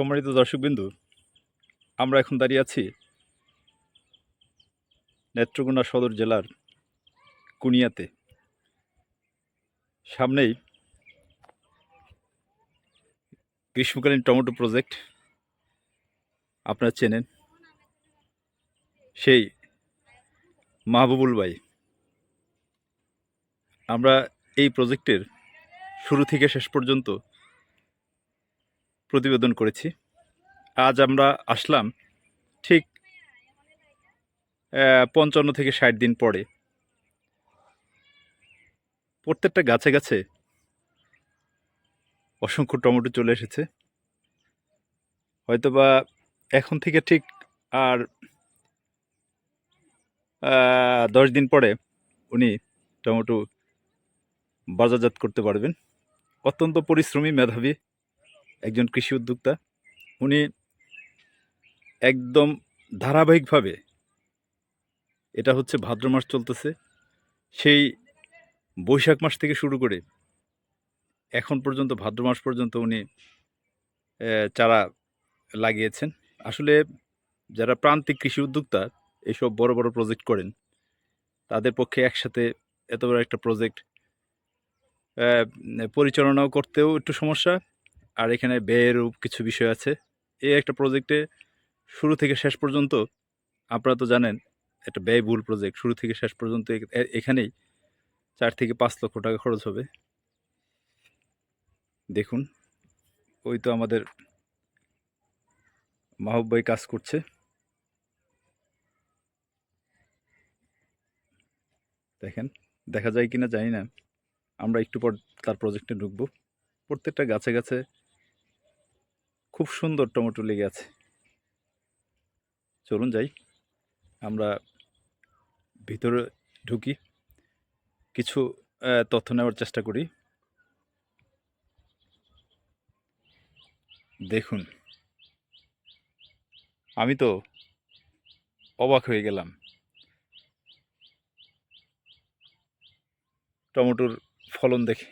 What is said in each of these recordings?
সম্মানিত দর্শকবিন্দু, আমরা এখন দাঁড়িয়ে আছি নেত্রকোনা সদর জেলার কুনিয়াতে। সামনেই গ্রীষ্মকালীন টমেটো প্রজেক্ট আপনারা চেনেন। সেই মাহবুবুল ভাই। আমরা এই প্রজেক্টের শুরু থেকে শেষ পর্যন্ত প্রতিবেদন করেছি। আজ আমরা আসলাম ঠিক পঞ্চান্ন থেকে ষাট দিন পরে। প্রত্যেকটা গাছে গাছে অসংখ্য টমেটো চলে এসেছে। হয়তোবা এখন থেকে ঠিক আর দশ দিন পরে উনি টমেটো বাজারজাত করতে পারবেন। অত্যন্ত পরিশ্রমী মেধাবী একজন কৃষি উদ্যোক্তা, উনি একদম ধারাবাহিকভাবে এটা হচ্ছে ভাদ্র মাস চলতেছে। সেই বৈশাখ মাস থেকে শুরু করে এখন পর্যন্ত, ভাদ্র মাস পর্যন্ত উনি চারা লাগিয়েছেন। আসলে যারা প্রান্তিক কৃষি উদ্যোক্তা এইসব বড় বড় প্রজেক্ট করেন, তাদের পক্ষে একসাথে এত বড় একটা প্রজেক্ট পরিচালনাও করতেও একটু সমস্যা। আর এখানে ব্যয়েরও কিছু বিষয় আছে। এই একটা প্রজেক্টে শুরু থেকে শেষ পর্যন্ত, আপনারা তো জানেন, একটা ব্যয়বহুল প্রজেক্ট শুরু থেকে শেষ পর্যন্ত এখানেই চার থেকে পাঁচ লক্ষ টাকা খরচ হবে। দেখুন, ওই তো আমাদের মাহবুব ভাই কাজ করছে। দেখেন, দেখা যায় কিনা জানি না। আমরা একটু পর তার প্রজেক্টে ঢুকবো। প্রত্যেকটা গাছে গাছে খুব সুন্দর টমেটো লেগে আছে। চলুন যাই, আমরা ভিতরে ঢুকি। কিছু তথ্য নেওয়ার চেষ্টা করি। দেখুন, আমি তো অবাক হয়ে গেলাম। টমেটোর ফলন দেখে।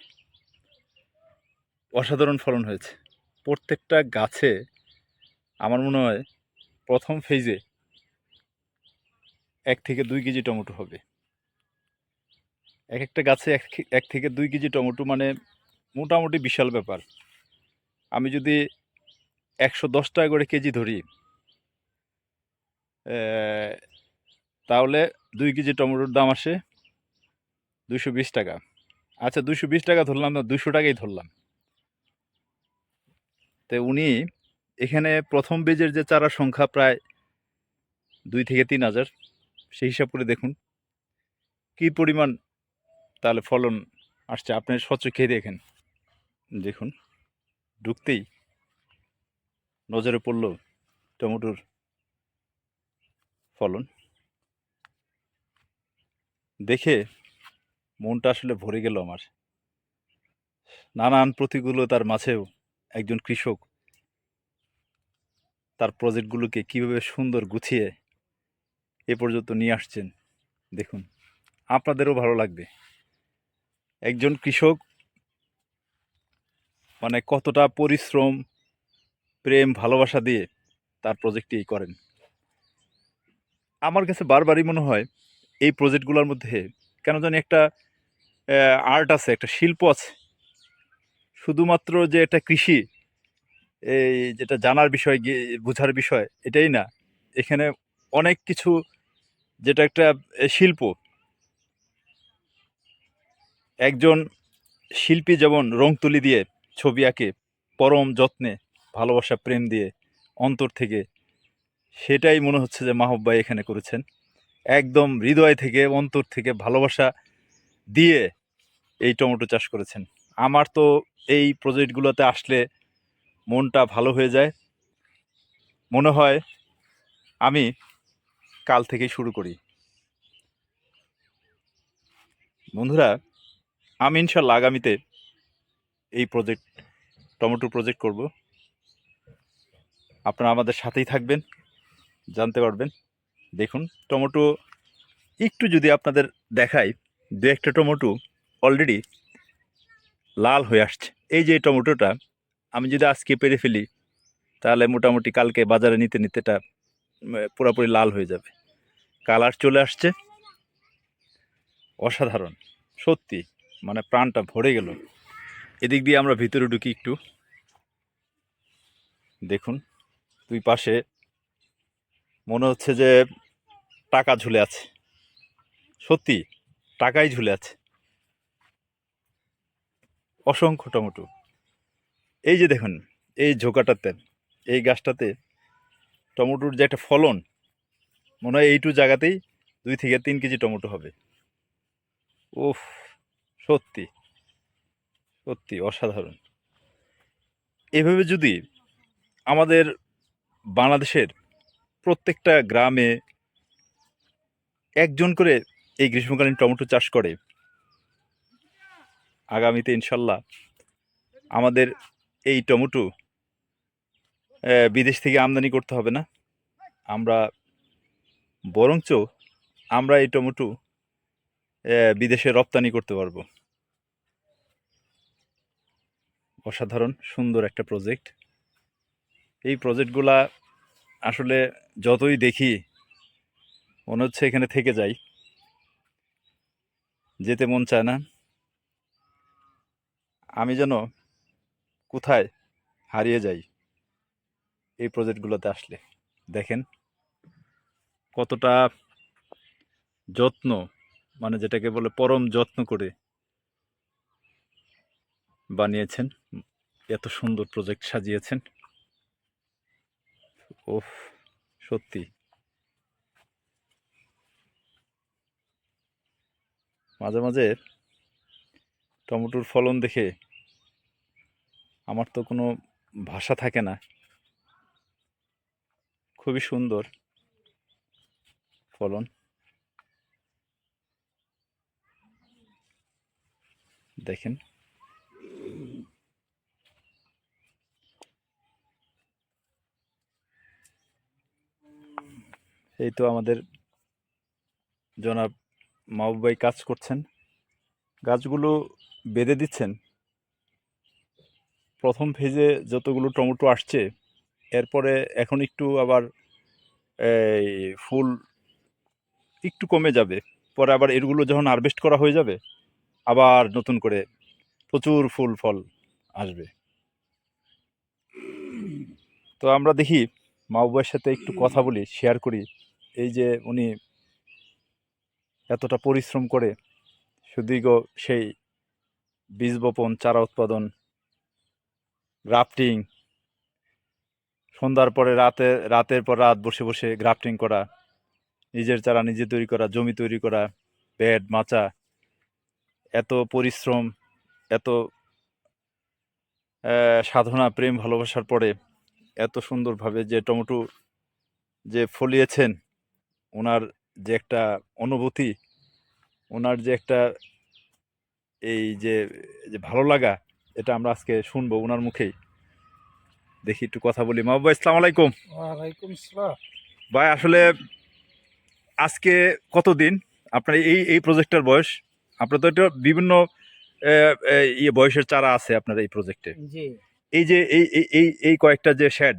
অসাধারণ ফলন হয়েছে। প্রত্যেকটা গাছে আমার মনে হয় প্রথম ফেজে এক থেকে দুই কেজি টমেটো হবে। এক একটা গাছে এক থেকে দুই কেজি টমেটো মানে মোটামুটি বিশাল ব্যাপার। আমি যদি একশো দশ টাকা করে কেজি ধরি তাহলে দুই কেজি টমেটোর দাম আসে দুশো বিশ টাকা। আচ্ছা দুশো বিশ টাকা ধরলাম না দুশো টাকাই ধরলাম। তো উনি এখানে প্রথম বীজের যে চারা সংখ্যা প্রায় দুই থেকে তিন হাজার, সেই হিসাব করে দেখুন। কি পরিমাণ তাহলে ফলন আসছে আপনি সচক্ষে দেখেন। দেখুন, ঢুকতেই নজরে পড়ল টমেটোর ফলন। দেখে মনটা আসলে ভরে গেল আমার। নানান প্রতিকূলতার মাঝেও একজন কৃষক, তার প্রজেক্টগুলোকে কীভাবে সুন্দর গুছিয়ে এ পর্যন্ত নিয়ে আসছেন, দেখুন। আপনাদেরও ভালো লাগবে। একজন কৃষক মানে কতটা পরিশ্রম, প্রেম, ভালোবাসা দিয়ে তার প্রজেক্টটি করেন। আমার কাছে বারবারই মনে হয়, এই প্রজেক্টগুলোর মধ্যে কেন জানি একটা আর্ট আছে, একটা শিল্প আছে। শুধুমাত্র যে এটা কৃষি, এই যেটা জানার বিষয় বোঝার বিষয়, এটাই না। এখানে অনেক কিছু, যেটা একটা শিল্প। একজন শিল্পী যেমন রং তুলি দিয়ে ছবি আঁকে, পরম যত্নে, ভালোবাসা, প্রেম দিয়ে অন্তর থেকে, সেটাই মনে হচ্ছে যে মাহব ভাই এখানে করেছেন। একদম হৃদয় থেকে, অন্তর থেকে ভালোবাসা দিয়ে এই টমেটো চাষ করেছেন। আমার তো এই প্রজেক্টগুলোতে আসলে মনটা ভালো হয়ে যায়। মনে হয় আমি কাল থেকেই শুরু করি। বন্ধুরা, আমি ইনশাল্লাহ আগামীতে এই প্রজেক্ট টমেটো প্রজেক্ট করব। আপনারা আমাদের সাথেই থাকবেন, জানতে পারবেন। দেখুন, টমেটো একটু যদি আপনাদের দেখাই, দু একটা টমেটো অলরেডি লাল হয়ে আসছে। এই যে টমেটোটা, আমি যদি আজকে পেরে ফেলি, তাহলে মোটামুটি কালকে বাজারে নিতে নিতে এটা পুরোপুরি লাল হয়ে যাবে। কালার চলে আসছে। অসাধারণ, সত্যি মানে প্রাণটা ভরে গেল। এদিক দিয়ে আমরা ভিতরে ঢুকি একটু। দেখুন, দুই পাশে মনে হচ্ছে যে টাকা ঝুলে আছে। সত্যি, টাকাই ঝুলে আছে। অসংখ্য টমেটো। এই যে দেখুন, এই ঝোঁকাটাতে, এই গাছটাতে টমেটোর যে একটা ফলন, মনে হয় এইটু জায়গাতেই দুই থেকে তিন কেজি টমেটো হবে। উফ, সত্যি সত্যি অসাধারণ। এভাবে যদি আমাদের বাংলাদেশের প্রত্যেকটা গ্রামে একজন করে এই গ্রীষ্মকালীন টমেটো চাষ করে আগামীতে ইনশাল্লাহ আমাদের এই টমেটো বিদেশ থেকে আমদানি করতে হবে না। আমরা বরঞ্চ আমরা এই টমেটো বিদেশে রপ্তানি করতে পারব। অসাধারণ, সুন্দর একটা প্রজেক্ট এই প্রজেক্টগুলা আসলে যতই দেখি, মনে হচ্ছে এখানে থেকে যাই। যেতে মন চায় না। আমি যেন কোথায় হারিয়ে যাই এই প্রজেক্টগুলোতে আসলে। দেখেন কতটা যত্ন মানে যেটাকে বলে পরম যত্ন করে বানিয়েছেন, এত সুন্দর প্রজেক্ট সাজিয়েছেন। ও সত্যি। মাঝে মাঝে টমেটোর ফলন দেখে আমার তো কোনো ভাষা থাকে না। খুবই সুন্দর। ফলন দেখেন। এই তো আমাদের জনাব মাহবুব কাজ করছেন। গাছগুলো বেঁধে দিচ্ছেন। প্রথম ফেজে যতগুলো টমেটো আসছে, এরপরে এখন একটু আবার এই ফুল একটু কমে যাবে। পরে আবার এগুলো যখন হারভেস্ট করা হয়ে যাবে, আবার নতুন করে প্রচুর ফুল ফল আসবে। তো আমরা দেখি মাহবুবের সাথে একটু কথা বলি শেয়ার করি। এই যে উনি এতটা পরিশ্রম করে, সুদীর্ঘ সেই বীজ বপন, চারা উৎপাদন গ্রাফটিং সন্ধ্যার পরে রাতে, রাতের পর রাত বসে বসে গ্রাফটিং করা, নিজের চারা নিজে তৈরি করা, জমি তৈরি করা বেড মাচা, এত পরিশ্রম, এত সাধনা, প্রেম, ভালোবাসার পরে এত সুন্দরভাবে যে টমেটো যে ফলিয়েছেন, ওনার যে একটা অনুভূতি, ওনার যে একটা এই যে যে ভালো লাগা এটা আমরা আজকে শুনব ওনার মুখেই। দেখি একটু কথা বলি। মাহবুব ইসলাম আলাইকুম। ওয়ালাইকুম সালাম ভাই আসলে আজকে কতদিন? আপনার এই এই প্রজেক্টটার বয়স? আপনার তো এটা বিভিন্ন ইয়ে বয়সের চারা আছে আপনার এই প্রজেক্টে এই যে এই এই- এই কয়েকটা যে শেড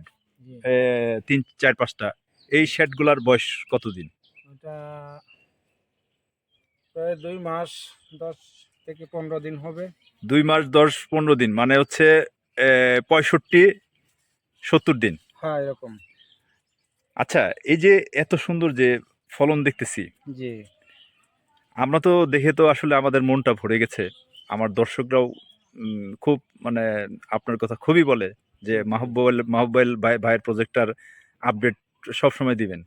তিন চার পাঁচটা এই শেডগুলার বয়স কতদিন? প্রায় দুই মাস দশ থেকে পনেরো দিন হবে। দুই মাস দশ পনেরো দিন মানে হচ্ছে পঁয়ষট্টি সত্তর দিন। হ্যাঁ এরকম। আচ্ছা এই যে এত সুন্দর যে ফলন দেখতেছি জি। আমরা তো দেখে তো আসলে আমাদের মনটা ভরে গেছে। আমার দর্শকরাও খুব মানে আপনার কথা খুবই বলে যে মাহবুল মাহবুল ভাই ভাইয়ের প্রজেক্টটার আপডেট সবসময় দিবেন।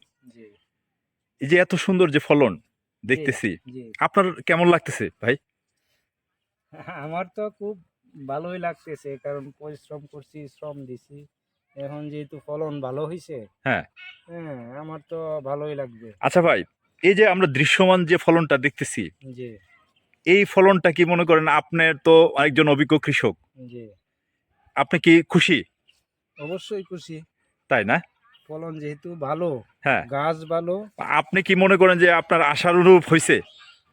এই যে এত সুন্দর যে ফলন দেখতেছি আপনার কেমন লাগতেছে ভাই? আমার তো খুব ভালোই লাগতেছে কারণ পরিশ্রম করছি শ্রম দিছি। এখন যেহেতু ফলন ভালো হয়েছে হ্যাঁ। হ্যাঁ আমার তো ভালোই লাগবে। আচ্ছা ভাই এই যে আমরা দৃশ্যমান যে ফলনটা দেখতেছি জি। এই ফলনটা কি মনে করেন আপনার তো একজন অভিজ্ঞ কৃষক? জি। আপনি কি খুশি? অবশ্যই খুশি। তাই না? ফলন যেহেতু ভালো হ্যাঁ। গাছ ভালো। আপনি কি মনে করেন যে আপনার আশার অনুরূপ হয়েছে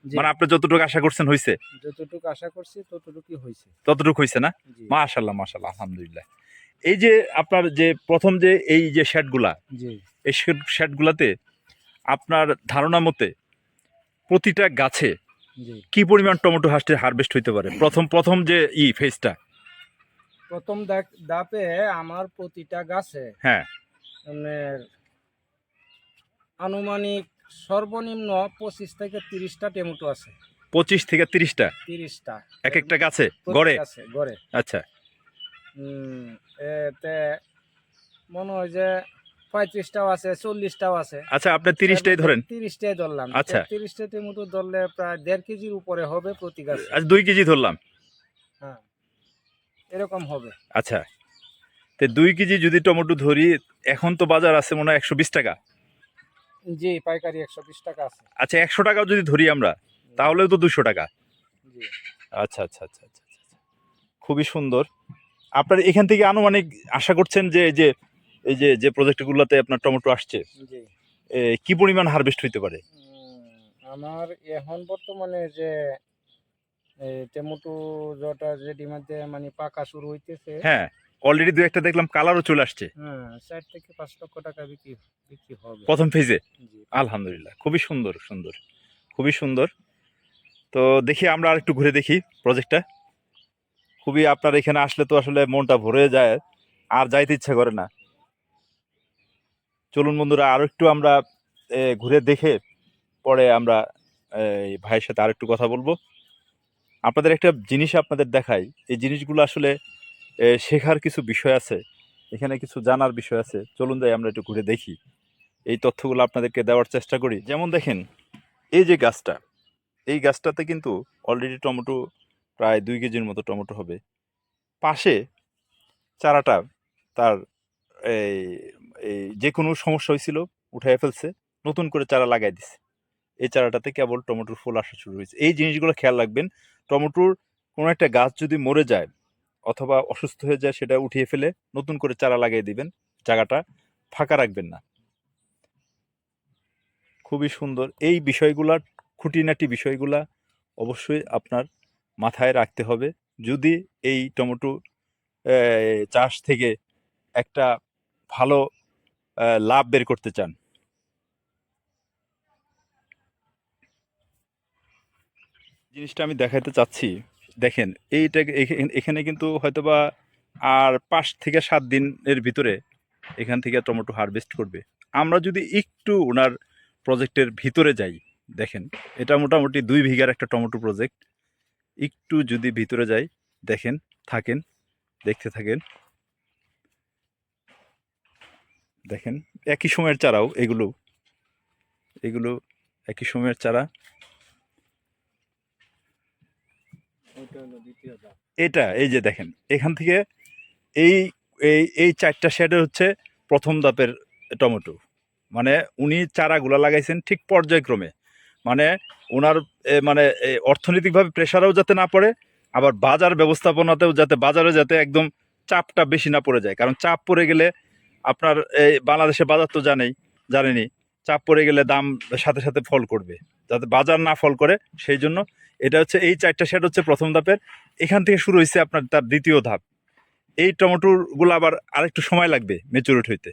মানে আপনি যতটুকু আশা করছেন হয়েছে যতটুকু আশা করছি ততটুকুই হয়েছে ততটুকু হয়েছে না? জি। মাশাল্লাহ মাশাল্লাহ আলহামদুলিল্লাহ। এই যে আপনার যে প্রথম যে এই যে শ্যাটগুলা এই শ্যাটগুলাতে আপনার ধারণা মতে প্রতিটা গাছে কি পরিমাণ টমেটো হাঁসের হারভেস্ট হইতে পারে? প্রথম প্রথম যে ই ফেজটা প্রথম ধাপে আমার প্রতিটা গাছে হ্যাঁ। মানে আনুমানিক সর্বনিম্ন পঁচিশ থেকে তিরিশটা টমেটো আছে। পঁচিশ থেকে তিরিশটা? তিরিশটা। এক একটা গাছে? গড়ে? আছে গড়ে। আচ্ছা। এতে মনে হয় যে পঁয়ত্রিশটাও আছে চল্লিশটাও আছে। আচ্ছা আপনি তিরিশটাই ধরেন। তিরিশটাই ধরলাম। আচ্ছা। তিরিশটা টমেটো ধরলে প্রায় দেড় কেজির উপরে হবে প্রতি গাছে। আজ দুই কেজি ধরলাম। হ্যাঁ এরকম হবে। আচ্ছা। তো দুই কেজি যদি টমেটো ধরি এখন তো বাজার আছে মনে হয় একশো বিশ টাকা। জি পাইকারি একশো বিশ টাকা আছে। আচ্ছা একশো টাকাও যদি ধরি আমরা তাহলেও তো দুশো টাকা। জি। আচ্ছা আচ্ছা আচ্ছা আচ্ছা আচ্ছা। খুবই সুন্দর। আপনার এখান থেকে আনুমানিক আশা করছেন যে এই যে এই যে যে প্রজেক্টগুলোতে আপনার টমেটো আসছে কি পরিমাণ হারভেস্ট হইতে পারে? আমার এখন বর্তমানে যে টমেটো যেটা যেটি মধ্যে মানে পাকা শুরু হইতেছে হ্যাঁ। অলরেডি দু একটা দেখলাম কালারও চলে আসছে। হ্যাঁ চার থেকে পাঁচ লক্ষ টাকা বিক্রি বিক্রি হবে। প্রথম ফেজে আলহামদুলিল্লাহ খুবই সুন্দর সুন্দর খুবই সুন্দর। তো দেখি আমরা আর একটু ঘুরে দেখি প্রজেক্টটা খুবই আপনার এখানে আসলে তো আসলে মনটা ভরে যায় আর যাইতে ইচ্ছা করে না। চলুন বন্ধুরা আরও একটু আমরা ঘুরে দেখে পরে আমরা এই ভাইয়ের সাথে আর একটু কথা বলব। আপনাদের একটা জিনিস আপনাদের দেখাই এই জিনিসগুলো আসলে শেখার কিছু বিষয় আছে। এখানে কিছু জানার বিষয় আছে। চলুন যাই, আমরা একটু ঘুরে দেখি। এই তথ্যগুলো আপনাদেরকে দেওয়ার চেষ্টা করি। যেমন দেখেন, এই যে গাছটা, এই গাছটাতে কিন্তু অলরেডি টমেটো প্রায় দুই কেজির মতো টমেটো হবে। পাশে চারাটা তার এই এই যে কোনো সমস্যা হয়েছিল উঠাই ফেলছে, নতুন করে চারা লাগাই দিছে। এই চারাটাতে কেবল টমেটোর ফুল আসা শুরু হয়েছে। এই জিনিসগুলো খেয়াল রাখবেন, টমেটোর কোনো একটা গাছ যদি মরে যায় অথবা অসুস্থ হয়ে যায় সেটা উঠিয়ে ফেলে নতুন করে চারা লাগিয়ে দিবেন। জায়গাটা ফাঁকা রাখবেন না। খুবই সুন্দর। এই বিষয়গুলা, খুঁটিনাটি বিষয়গুলা অবশ্যই আপনার মাথায় রাখতে হবে। যদি এই টমেটো চাষ থেকে একটা ভালো লাভ বের করতে চান। জিনিসটা আমি দেখাতে চাচ্ছি। দেখেন, এইটা এখানে- কিন্তু হয়তোবা আর পাঁচ থেকে সাত দিনের ভিতরে এখান থেকে টমেটো হারভেস্ট করবে। আমরা যদি একটু ওনার প্রজেক্টের ভিতরে যাই, দেখেন, এটা মোটামুটি দুই বিঘার একটা টমেটো প্রজেক্ট একটু যদি ভিতরে যাই, দেখেন, থাকেন, দেখতে থাকেন। দেখেন, একই সময়ের চারাও এগুলো এগুলো একই সময়ের চারা ওইটা হলো দ্বিতীয় ধাপ এটা, এই যে দেখেন, এখান থেকে এই এই এই চারটা শেডের হচ্ছে প্রথম দাপের টমেটো। মানে উনি চারাগুলা লাগাইছেন ঠিক পর্যায়ক্রমে। মানে ওনার মানে অর্থনৈতিকভাবে প্রেশারও যাতে না পড়ে, আবার বাজার ব্যবস্থাপনাতেও যাতে, বাজারে যাতে একদম চাপটা বেশি না পড়ে যায়। কারণ চাপ পড়ে গেলে আপনার এই বাংলাদেশে বাজার তো জানেই জানেনি চাপ পড়ে গেলে দাম সাথে সাথে ফল করবে। যাতে বাজার না ফল করে, সেই জন্য এটা হচ্ছে, এই চারটা শেড হচ্ছে প্রথম ধাপের। এখান থেকে শুরু হয়েছে আপনার তার দ্বিতীয় ধাপ। এই টমেটোগুলো আবার আরেকটু সময় লাগবে মেচুরিট হইতে।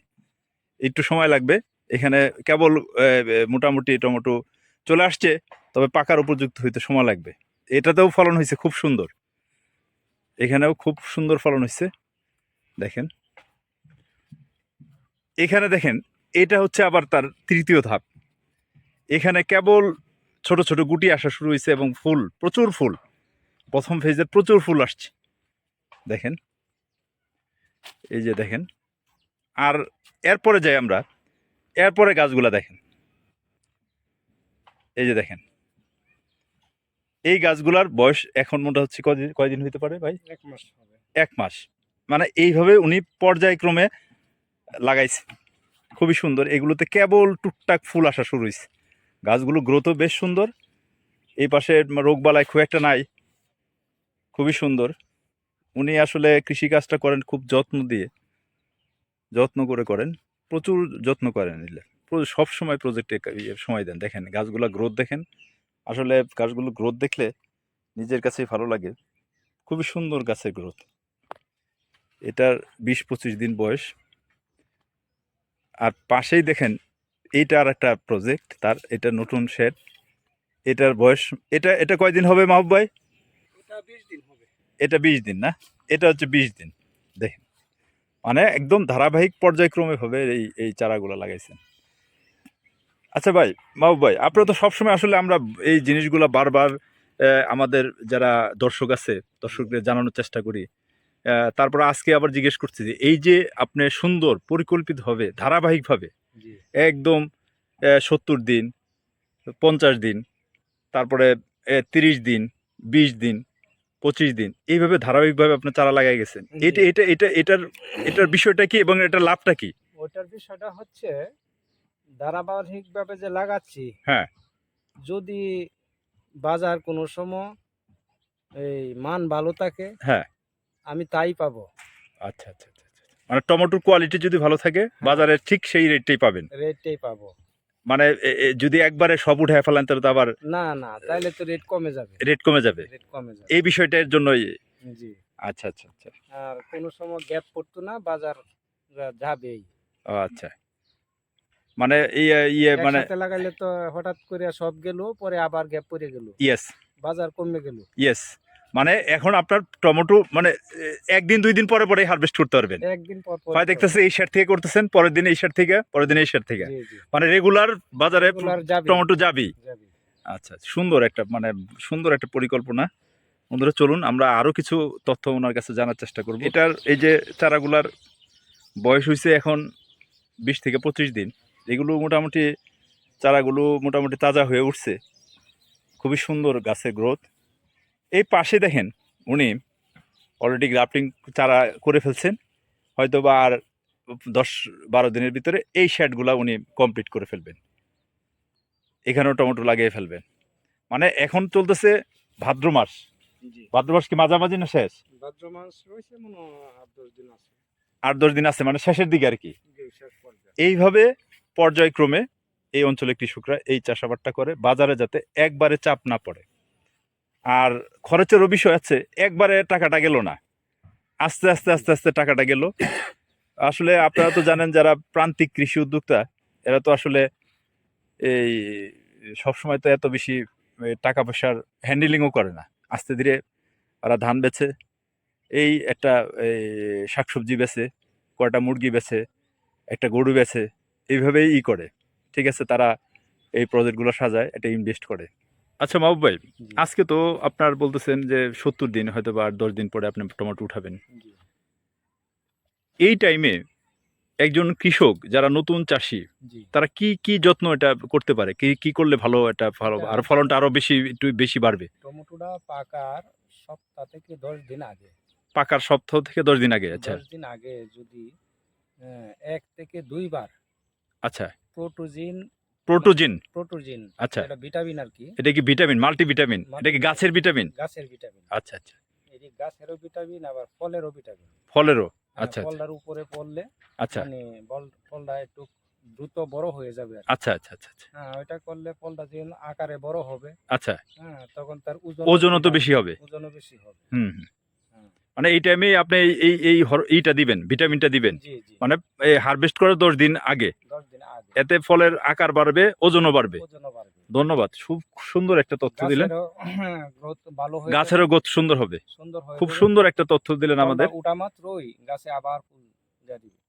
একটু সময় লাগবে। এখানে কেবল মোটামুটি টমেটো চলে আসছে, তবে পাকার উপযুক্ত হইতে সময় লাগবে। এটাতেও ফলন হয়েছে খুব সুন্দর। এখানেও খুব সুন্দর ফলন হয়েছে দেখেন। এখানে দেখেন, এটা হচ্ছে আবার তার তৃতীয় ধাপ। এখানে কেবল ছোট ছোট গুটি আসা শুরু হয়েছে এবং ফুল প্রচুর ফুল। প্রথম ফেজের প্রচুর ফুল আসছে। দেখেন। এই যে দেখেন। আর এরপরে যাই আমরা এরপরে গাছগুলা দেখেন। এই যে দেখেন। এই গাছগুলার বয়স এখন মোটা হচ্ছে কয়দিন কয়দিন হইতে পারে ভাই? এক মাস এক মাস। মানে এইভাবে উনি পর্যায়ক্রমে লাগাইছে। খুবই সুন্দর। এগুলোতে কেবল টুকটাক ফুল আসা শুরু হয়েছে গাছগুলো গ্রোথও বেশ সুন্দর। এই পাশে রোগবালাই খুব একটা নাই, খুবই সুন্দর। উনি আসলে কৃষিকাজটা করেন খুব যত্ন দিয়ে, যত্ন করে করেন, প্রচুর যত্ন করেন। প্র- সব সময় প্রজেক্টে সময় দেন। দেখেন, গাছগুলো গ্রোথ দেখেন। আসলে গাছগুলো গ্রোথ দেখলে নিজের কাছেই ভালো লাগে। খুবই সুন্দর গাছের গ্রোথ এটার বিশ পঁচিশ দিন বয়স। আর পাশেই দেখেন এইটা আর একটা প্রজেক্ট তার এটা নতুন শেড এটার বয়স এটা এটা কয়দিন হবে মাহবুব ভাই? এটা বিশ দিন হবে। এটা বিশ দিন না? এটা হচ্ছে বিশ দিন। দেখেন মানে একদম ধারাবাহিক পর্যায়ক্রমে ভাবে এই এই চারাগুলো লাগাইছেন। আচ্ছা ভাই মাহবুব ভাই আপনারা তো সবসময় আসলে আমরা এই জিনিসগুলো বারবার আমাদের যারা দর্শক আছে দর্শকদের জানানোর চেষ্টা করি। তারপর আজকে আবার জিজ্ঞেস করছি যে এই যে আপনি সুন্দর পরিকল্পিতভাবে ধারাবাহিকভাবে একদম সত্তর দিন পঞ্চাশ দিন তারপরে তিরিশ দিন বিশ দিন পঁচিশ দিন এইভাবে ধারাবাহিকভাবে আপনার চারা লাগাই গেছেন। এটা এটা এটা এটার এটার বিষয়টা কি এবং এটার লাভটা কি ওটার বিষয়টা হচ্ছে ধারাবাহিকভাবে যে লাগাচ্ছি হ্যাঁ। যদি বাজার কোনো সময় এই মান ভালো থাকে হ্যাঁ আমি তাই পাবো আচ্ছা আচ্ছা আচ্ছা। মানে টমেটোর কোয়ালিটি যদি ভালো থাকে বাজারে ঠিক সেই রেটটাই পাবেন। রেটটাই পাবো। মানে যদি একবারে সব উঠে ফেলেন তাহলে তো আবার না না তাইলে তো রেট কমে যাবে। রেট কমে যাবে। রেট কমে যাবে। এই বিষয়টার জন্যই। জি। আচ্ছা আচ্ছা আচ্ছা। আর কোনো সময় গ্যাপ পড়তো না বাজার যাবেই। ও আচ্ছা। মানে ইয়ে ইয়ে মানে লাগাইলে তো হঠাৎ করে সব গেল পরে আবার গ্যাপ পড়ে গেল। ইয়েস বাজার কমে গেল। ইয়েস মানে এখন আপনার টমেটো মানে একদিন দুই দিন পরে পরে হারভেস্ট করতে পারবেন। একদিন পর পর হয় দেখতেছে এই শার্ট থেকে করতেছেন পরের দিন এই শার্ট থেকে পরের দিন এই শার্ট থেকে। মানে রেগুলার বাজারে টমেটো যাবি। আচ্ছা সুন্দর একটা মানে সুন্দর একটা পরিকল্পনা। বন্ধুরা চলুন আমরা আরও কিছু তথ্য ওনার কাছে জানার চেষ্টা করব। এটার এই যে চারাগুলার বয়স হয়েছে এখন বিশ থেকে পঁচিশ দিন। এগুলো মোটামুটি চারাগুলো মোটামুটি তাজা হয়ে উঠছে। খুবই সুন্দর গাছের গ্রোথ এই পাশে দেখেন উনি অলরেডি গ্রাফটিং চারা করে ফেলছেন। হয়তো বা আর দশ বারো দিনের ভিতরে এই শ্যাডগুলা উনি কমপ্লিট করে ফেলবেন। এখানেও টমেটো লাগিয়ে ফেলবেন। মানে এখন চলতেছে ভাদ্র মাস। ভাদ্র মাস কি মাঝামাঝি না শেষ? ভাদ্র মাস আট দশ দিন আছে। আট দশ দিন আছে মানে শেষের দিকে আর কি। এইভাবে পর্যায়ক্রমে এই অঞ্চলে কৃষকরা এই চাষাবাদটা করে বাজারে যাতে একবারে চাপ না পড়ে। আর খরচেরও বিষয় আছে একবারে টাকাটা গেল না। আস্তে আস্তে আস্তে আস্তে টাকাটা গেল। আসলে আপনারা তো জানেন যারা প্রান্তিক কৃষি উদ্যোক্তা এরা তো আসলে এই সবসময় তো এত বেশি টাকা পয়সার হ্যান্ডেলিংও করে না। আস্তে ধীরে ওরা ধান বেচে এই একটা এই, শাকসবজি বেচে কয়টা মুরগি বেচে একটা গরু বেচে এইভাবেই ই করে। ঠিক আছে তারা এই প্রজেক্টগুলো সাজায় এটা ইনভেস্ট করে। আচ্ছা মাহবুব ভাই আজকে তো আপনার বলতেছেন যে সত্তর দিন হয়তো বা আর দশ দিন পরে আপনি টমেটো উঠাবেন। এই টাইমে একজন কৃষক যারা নতুন চাষি তারা কি কি যত্ন এটা করতে পারে? কি কি করলে ভালো এটা ভালো আর ফলনটা আরও বেশি একটু বেশি বাড়বে? টমেটোটা পাকার সপ্তাহ থেকে দশ দিন আগে। পাকার সপ্তাহ থেকে দশ দিন আগে আচ্ছা। দশ দিন আগে যদি এক থেকে দুইবার আচ্ছা। প্রোটোজিন প্রোটোজিন প্রোটোজিন আচ্ছা। এটা ভিটামিন আর কি। এটা কি ভিটামিন মাল্টিভিটামিন এটা কি গাছের ভিটামিন গাছের ভিটামিন আচ্ছা আচ্ছা। এটি গাছেরও ভিটামিন আবার ফলেরও ভিটামিন ফলেরও? হ্যাঁ, আচ্ছা আচ্ছা। ফলটার উপরে পড়লে আচ্ছা। মানে ফলটা একটু দ্রুত বড় হয়ে যাবে আচ্ছা আচ্ছা আচ্ছা আচ্ছা। হ্যাঁ ওইটা করলে ফলটা যখন আকারে বড় হবে আচ্ছা। হ্যাঁ তখন তার ওজন ওজনও তো বেশি হবে। ওজনও বেশি হবে। হুম। হ্যাঁ। মানে এই টাইমে আপনি এই- এই এইটা দিবেন ভিটামিনটা দিবেন। মানে হারভেস্ট করার দশ দিন আগে। দশ দিন আগে এতে ফলের আকার বাড়বে ওজনও বাড়বে। ধন্যবাদ খুব সুন্দর একটা তথ্য দিলেন। গাছেরও গ্রোথ হয়ে গ্রোথ সুন্দর হবে। খুব সুন্দর একটা তথ্য দিলেন আমাদের। ওটা মাত্রই গাছে আবার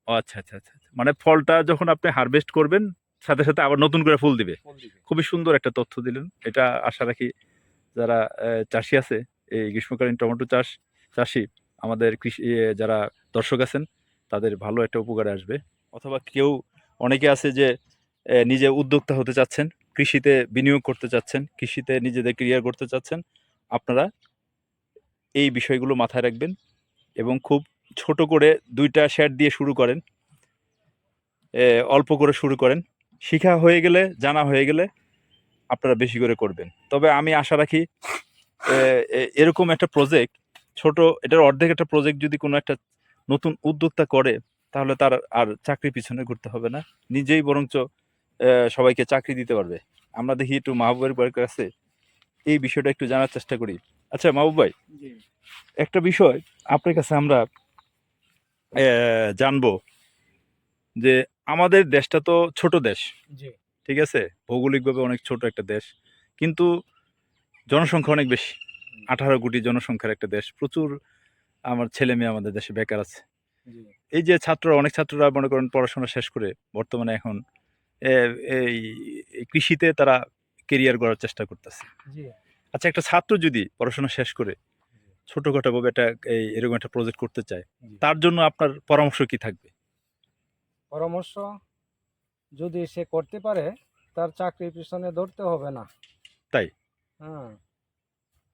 আচ্ছা আচ্ছা আচ্ছা আচ্ছা। মানে ফলটা যখন আপনি হারভেস্ট করবেন সাথে সাথে আবার নতুন করে ফুল দিবে। খুবই সুন্দর একটা তথ্য দিলেন। এটা আশা রাখি যারা চাষি আছে এই গ্রীষ্মকালীন টমেটো চাষ চাষি আমাদের কৃষি যারা দর্শক আছেন তাদের ভালো একটা উপকারে আসবে। অথবা কেউ অনেকে আছে যে নিজে উদ্যোক্তা হতে চাচ্ছেন, কৃষিতে বিনিয়োগ করতে চাচ্ছেন, কৃষিতে নিজেদের ক্রিয়া করতে চাচ্ছেন। আপনারা এই বিষয়গুলো মাথায় রাখবেন এবং খুব ছোট করে দুইটা শেড দিয়ে শুরু করেন। অল্প করে শুরু করেন। শিখা হয়ে গেলে, জানা হয়ে গেলে আপনারা বেশি করে করবেন। তবে আমি আশা রাখি এরকম একটা প্রজেক্ট ছোট, এটার অর্ধেক একটা প্রজেক্ট যদি কোনো একটা নতুন উদ্যোক্তা করে তাহলে তার আর চাকরি পিছনে ঘুরতে হবে না। নিজেই বরঞ্চ সবাইকে চাকরি দিতে পারবে। আমরা দেখি একটু মাহবুবের কাছে। এই বিষয়টা একটু জানার চেষ্টা করি। আচ্ছা মাহবুব ভাই একটা বিষয় আপনার কাছে আমরা জানব যে আমাদের দেশটা তো ছোট দেশ। ঠিক আছে? ভৌগোলিকভাবে অনেক ছোট একটা দেশ। কিন্তু জনসংখ্যা অনেক বেশি। আঠারো কোটি জনসংখ্যার একটা দেশ। প্রচুর আমার ছেলে মেয়ে আমাদের দেশে বেকার আছে। এই যে ছাত্ররা অনেক ছাত্ররা মনে করেন পড়াশোনা শেষ করে বর্তমানে এখন এই কৃষিতে তারা কেরিয়ার গড়ার চেষ্টা করতেছে। আচ্ছা একটা ছাত্র যদি পড়াশোনা শেষ করে ছোটখাটো ভাবে একটা এই এরকম একটা প্রজেক্ট করতে চায় তার জন্য আপনার পরামর্শ কি থাকবে? পরামর্শ যদি সে করতে পারে তার চাকরির পিছনে ধরতে হবে না। তাই? হ্যাঁ।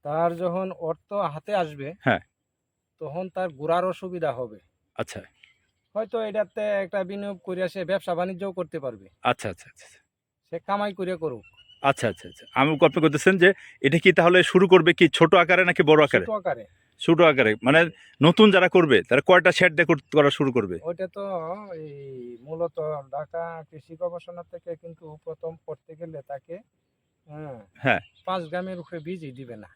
তার যখন অর্থ হাতে আসবে হ্যাঁ। তখন তার ঘোরারও সুবিধা হবে। আচ্ছা। হয়তো এটাতে একটা বিনিয়োগ করিয়া সে ব্যবসা বাণিজ্যও করতে পারবে। আচ্ছা আচ্ছা আচ্ছা সে কামাই করে করুক। আচ্ছা আচ্ছা আচ্ছা। আমি আপনি করতেছেন যে এটা কি তাহলে শুরু করবে কি ছোট আকারে নাকি বড় আকারে? ছোট আকারে। ছোট আকারে। মানে নতুন যারা করবে তারা কয়টা শেড দিয়ে করা শুরু করবে? ওইটা তো এই মূলত ঢাকা কৃষি গবেষণা থেকে কিন্তু প্রথম করতে গেলে তাকে হ্যাঁ হ্যাঁ। পাঁচ গ্রামের উপরে বীজই দিবে না।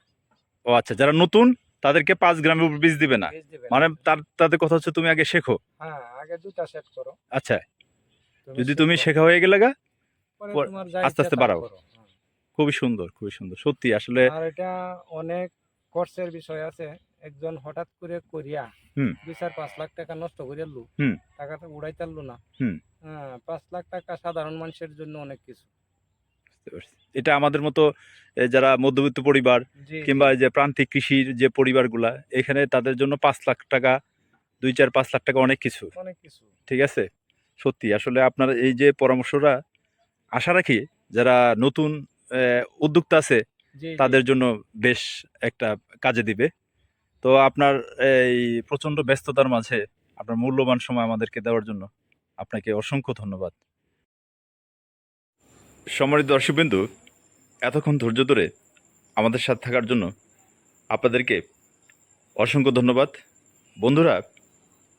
ও আচ্ছা যারা নতুন তাদেরকে পাঁচ গ্রামের উপর বীজ দিবে না। মানে তার তাদের কথা হচ্ছে তুমি আগে শেখো হ্যাঁ আগে দুটা সেট করো আচ্ছা যদি তুমি শেখা হয়ে গেলে গা আস্তে আস্তে বাড়াও। হ্যাঁ। খুবই সুন্দর খুবই সুন্দর সত্যি আসলে আর এটা অনেক কোর্সের বিষয় আছে একজন হঠাৎ করে করিয়া হুম। দুই চার পাঁচ লাখ টাকা নষ্ট করে লু। টাকাটা উড়াইতারলো না হুম। হ্যাঁ পাঁচ লাখ টাকা সাধারণ মানুষের জন্য অনেক কিছু বুঝতে পারছি। এটা আমাদের মতো যারা মধ্যবিত্ত পরিবার কিংবা এই যে প্রান্তিক কৃষির যে পরিবারগুলা এখানে তাদের জন্য পাঁচ লাখ টাকা দুই চার পাঁচ লাখ টাকা অনেক কিছু। ঠিক আছে? সত্যি আসলে আপনার এই যে পরামর্শটা আশা রাখি যারা নতুন উদ্যোক্তা আছে। তাদের জন্য বেশ একটা কাজে দিবে। তো আপনার এই প্রচণ্ড ব্যস্ততার মাঝে আপনার মূল্যবান সময় আমাদেরকে দেওয়ার জন্য আপনাকে অসংখ্য ধন্যবাদ। সম্মানিত দর্শকবিন্দু, এতক্ষণ ধৈর্য ধরে আমাদের সাথে থাকার জন্য আপনাদেরকে অসংখ্য ধন্যবাদ। বন্ধুরা,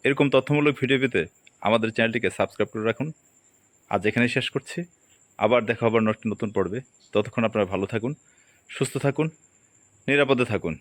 এরকম তথ্যমূলক ভিডিও পেতে আমাদের চ্যানেলটিকে সাবস্ক্রাইব করে রাখুন। আজ এখানেই শেষ করছি। আবার দেখা হবার নতুন পর্বে। ততক্ষণ আপনারা ভালো থাকুন, সুস্থ থাকুন, নিরাপদে থাকুন।